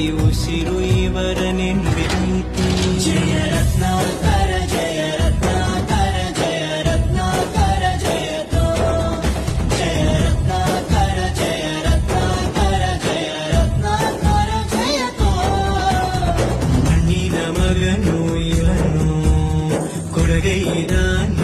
ಗೆಳತಿ ಉಸಿರು ಇವರನೆಂದಿರೈತೆ ಜಯ ರತ್ನ ಕರ ಜಯ ರತ್ನ ಕರ ಜಯ ರತ್ನ ಕರ ಜಯ ಜಯ ರತ್ನ ಕರ ಜಯ ರತ್ನ ಕರ ಜಯ ರತ್ನ ಕರ ಜಯ ಮಣ್ಣಿನ ಮಗನು ಇವನು ಕೊಡುಗೆಯಿದಾನ